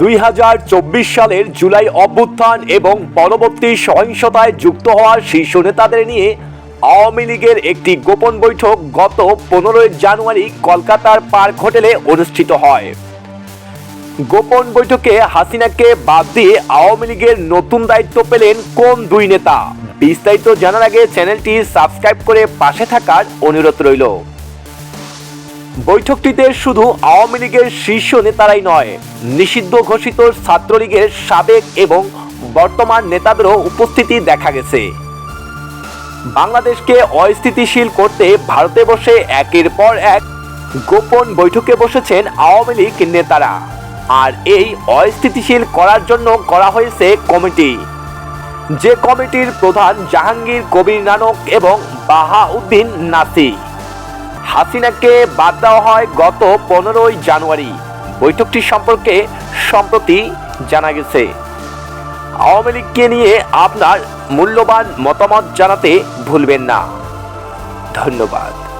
দুই হাজার চব্বিশ সালের জুলাই অভ্যুত্থান এবং পরবর্তী সহিংসতায় যুক্ত হওয়া শীর্ষ নেতাদের নিয়ে আওয়ামী লীগের একটি গোপন বৈঠক গত পনেরোই জানুয়ারি কলকাতার পার্ক হোটেলে অনুষ্ঠিত হয়। গোপন বৈঠকে হাসিনাকে বাদ দিয়ে আওয়ামী লীগের নতুন দায়িত্ব পেলেন কোন দুই নেতা? বিস্তারিত জানার আগে চ্যানেলটি সাবস্ক্রাইব করে পাশে থাকার অনুরোধ রইল। বৈঠকটিতে শুধু আওয়ামী লীগের শীর্ষ নেতারাই নয়, নিষিদ্ধ ঘোষিত ছাত্রলীগের সাবেক এবং বর্তমান নেতাদেরও উপস্থিতি দেখা গেছে। বাংলাদেশকে অস্থিতিশীল করতে ভারতে বসে একের পর এক গোপন বৈঠকে বসেছেন আওয়ামী লীগ নেতারা। আর এই অস্থিতিশীল করার জন্য করা হয়েছে কমিটি। যে কমিটির প্রধান জাহাঙ্গীর কবির নানক এবং বাহাউদ্দিন নাসি হাসিনাকে বাদ দেওয়া হয় গত পনেরোই জানুয়ারি। বৈঠকটি সম্পর্কে সম্প্রতি জানা গেছে। আওয়ামী লীগকে নিয়ে আপনার মূল্যবান মতামত জানাতে ভুলবেন না। ধন্যবাদ।